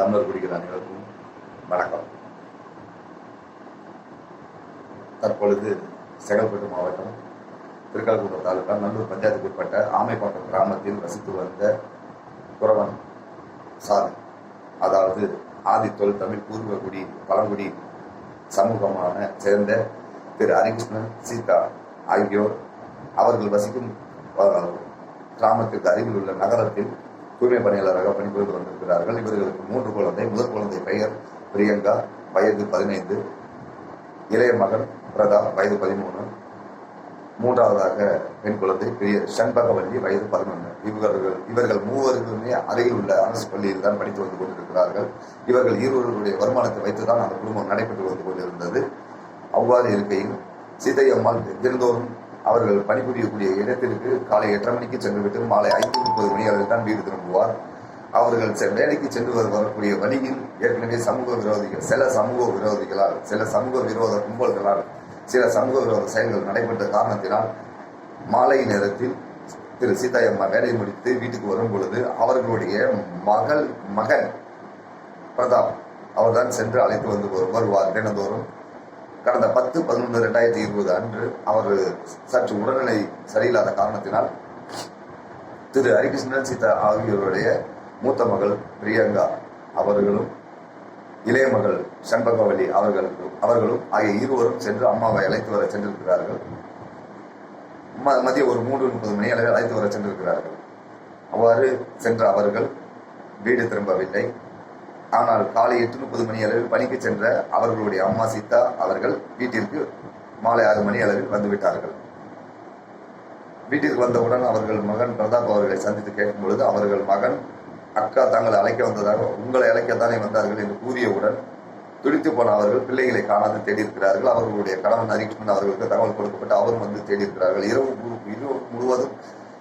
தமிழர் குடிக்கிற அனைவருக்கும் வணக்கம். தற்பொழுது செங்கல்பட்டு மாவட்டம் திருக்கல்குன்றம் தாலுகா நல்லூர் பஞ்சாயத்துக்கு உட்பட்ட ஆமைப்பாக்கம் கிராமத்தில் வசித்து வந்த குறவன் சாதி அதாவது ஆதித்தொல் தமிழ் பூர்வகுடி பழங்குடி சமூகமான சேர்ந்த திரு ஹரிகிருஷ்ணன் சீதா ஆகியோர் அவர்கள் வசிக்கும் கிராமத்திற்கு அருகில் உள்ள நகரத்தில் தூய்மை பணியாளராக பணிபுரிந்து வந்திருக்கிறார்கள் இவர்களுக்கு மூன்று குழந்தை முதல் குழந்தை பெயர் பிரியங்கா வயது பதினைந்து இளைய மகன் பிரதா வயது பதிமூணு. மூன்றாவதாக பெண் குழந்தை பெரிய சண்பகவல்லி வயது பதினொன்று இவர்கள் இவர்கள் மூவருக்குமே அருகில் உள்ள அரசு பள்ளியில் தான் படித்து வந்து கொண்டிருக்கிறார்கள். இவர்கள் இருவர்களுடைய வருமானத்தை வைத்துதான் அந்த குடும்பம் நடைபெற்று வந்து கொண்டிருந்தது. அவ்வாறு இருக்கையில் சீதையம்மாள் தினந்தோறும் அவர்கள் பணிபுரியக்கூடிய இடத்திற்கு காலை எட்டரை மணிக்கு சென்றுவிட்டு மாலை ஐந்து முப்பது மணி அளவில் தான் வீடு திரும்புவார். அவர்கள் வேலைக்கு சென்று வரக்கூடிய வழியில் ஏற்கனவே சமூக விரோதிகள் சில சமூக விரோதிகளால் சில சமூக விரோத கும்பல்களால் சில சமூக விரோத செயல்கள் நடைபெற்ற காரணத்தினால் மாலை நேரத்தில் திரு சீதாயம்மா வேலை முடித்து வீட்டுக்கு வரும் பொழுது அவர்களுடைய மகள் மகன் பிரதாப் அவர்தான் சென்று அழைத்து வந்து வருவார் தினந்தோறும். கடந்த பத்து பதினொன்று ரெண்டாயிரத்தி இருபது அன்று அவர் சற்று உடல்நிலை சரியில்லாத காரணத்தினால் திரு ஹரிகிருஷ்ணன் சீதா ஆகியோருடைய மூத்த மகள் பிரியங்கா அவர்களும் இளைய மகள் சண்பகவல்லி அவர்களுக்கும் அவர்களும் ஆகிய இருவரும் சென்று அம்மாவை அழைத்து வர சென்றிருக்கிறார்கள். ம- மதியம் ஒரு மூன்று முப்பது மணி அளவில் அழைத்து வர சென்றிருக்கிறார்கள். அவ்வாறு சென்ற அவர்கள் வீடு திரும்பவில்லை. ஆனால் காலை எட்டு முப்பது மணி அளவில் பணிக்கு சென்ற அவர்களுடைய அம்மா சீதா அவர்கள் வீட்டிற்கு மாலை ஆறு மணி அளவில் வந்துவிட்டார்கள். வீட்டிற்கு வந்தவுடன் அவர்கள் மகன் பிரதாப் அவர்களை சந்தித்து கேட்கும் பொழுது அவர்கள் மகன் அக்கா தாங்கள் அழைக்க வந்ததாக உங்களை அழைக்கத்தானே வந்தார்கள்? என்று கூறியவுடன் துடித்து போன அவர்கள் பிள்ளைகளை காணாது தேடியிருக்கிறார்கள். அவர்களுடைய கணவன் ஹரிகிருஷ்ணன் அவர்களுக்கு தகவல் கொடுக்கப்பட்டு அவரும் வந்து தேடியிருக்கிறார்கள். இரவு இரவு முழுவதும்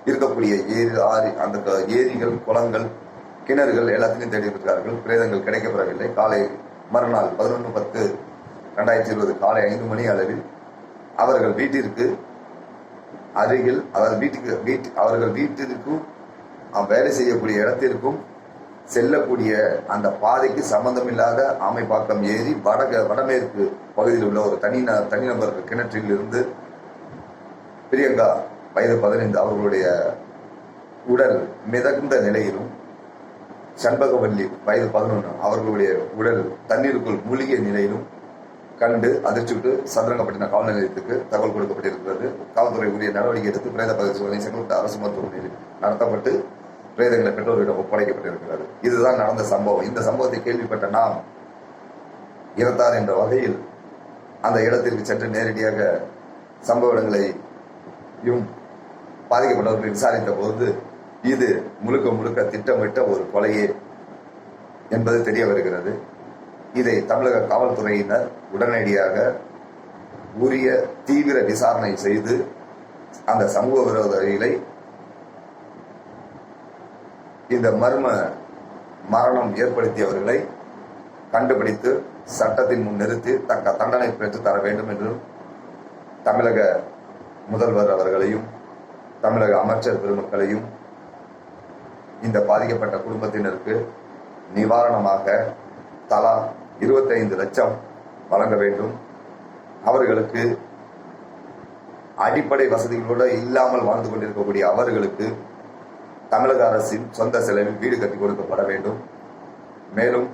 இருக்கக்கூடிய ஏரி ஆறு அந்த ஏரிகள் குளங்கள் கிணறுகள் எல்லாத்தையும் தேடி இருக்கிறார்கள் பிரேதங்கள் கிடைக்கப்பெறவில்லை. காலை மறுநாள் பதினொன்று பத்து ரெண்டாயிரத்தி இருபது காலை ஐந்து மணி அளவில் அவர்கள் வீட்டிற்கு அருகில் அவர் வீட்டுக்கு வீட்டு அவர்கள் வீட்டிற்கும் வேலை செய்யக்கூடிய இடத்திற்கும் செல்லக்கூடிய அந்த பாதைக்கு சம்பந்தமில்லாத ஆமைப்பாக்கம் ஏறி வடக வடமேற்கு பகுதியில் உள்ள ஒரு தனி ந- தனிநபர் கிணற்றில் இருந்து பிரியங்கா வயது பதினைந்து அவர்களுடைய உடல் மிதந்த நிலையிலும் சண்பகவல்லி வயது பதினொன்று. அவர்களுடைய உடல் தண்ணீருக்குள் மூழ்கிய நிலையிலும் கண்டு அதிர்ச்சிவிட்டு சதுரங்கப்பட்டின காவல் நிலையத்துக்கு தகவல் கொடுக்கப்பட்டிருக்கிறது. காவல்துறை உரிய நடவடிக்கை எடுத்து பிரேத பரிசோதனை செங்கல்பட்டு அரசு மருத்துவமனையில் நடத்தப்பட்டு பிரேதங்களை பெற்றோரிடம் ஒப்படைக்கப்பட்டிருக்கிறது. இதுதான் நடந்த சம்பவம். இந்த சம்பவத்தை கேள்விப்பட்ட நாம் இறந்தார் என்ற வகையில் அந்த இடத்திற்கு சென்று நேரடியாக சம்பவ இடங்களையும் பாதிக்கப்பட்டவர்கள் விசாரித்த போது இது முழுக்க முழுக்க திட்டமிட்ட ஒரு கொலையே என்பது தெரிய வருகிறது. இதை தமிழக காவல்துறையினர் உடனடியாக உரிய தீவிர விசாரணை செய்து அந்த சமூக விரோதிகளை இந்த மர்ம மரணம் ஏற்படுத்தியவர்களை கண்டுபிடித்து சட்டத்தின் முன் நிறுத்தி தக்க தண்டனை பெற்று தர வேண்டும் என்றும் தமிழக முதல்வர் அவர்களையும் தமிழக அமைச்சர் பெருமக்களையும் இந்த பாதிக்கப்பட்ட குடும்பத்தினருக்கு நிவாரணமாக தலா இருபத்தைந்து லட்சம் வழங்க வேண்டும். அவர்களுக்கு அடிப்படை வசதிகளோடு இல்லாமல் வாழ்ந்து கொண்டிருக்கக்கூடிய அவர்களுக்கு தமிழக அரசின் சொந்த செலவில் வீடு கட்டி கொடுக்கப்பட வேண்டும். மேலும்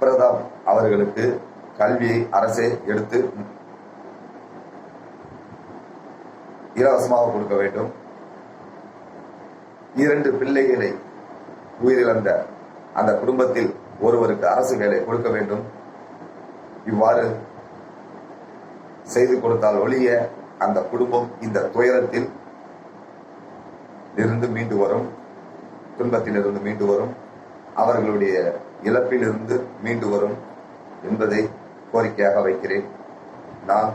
பிரதாப் அவர்களுக்கு கல்வியை அரசே எடுத்து இலவசமாக கொடுக்க வேண்டும். இரண்டு பிள்ளைகளை உயிரிழந்த அந்த குடும்பத்தில் ஒருவருக்கு அரசு வேலை கொடுக்க வேண்டும். இவ்வாறு செய்து கொடுத்தால் ஒழிய அந்த குடும்பம் இந்த துயரத்தில் இருந்து மீண்டு வரும் துன்பத்திலிருந்து மீண்டு வரும் அவர்களுடைய இழப்பிலிருந்து மீண்டு வரும் என்பதை கோரிக்கையாக வைக்கிறேன். நான்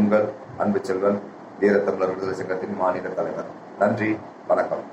உங்கள் அன்பு செல்வன் வீரத்தமிழர் விடுதலை சங்கத்தின் மாநில தலைவர். நன்றி வணக்கம்.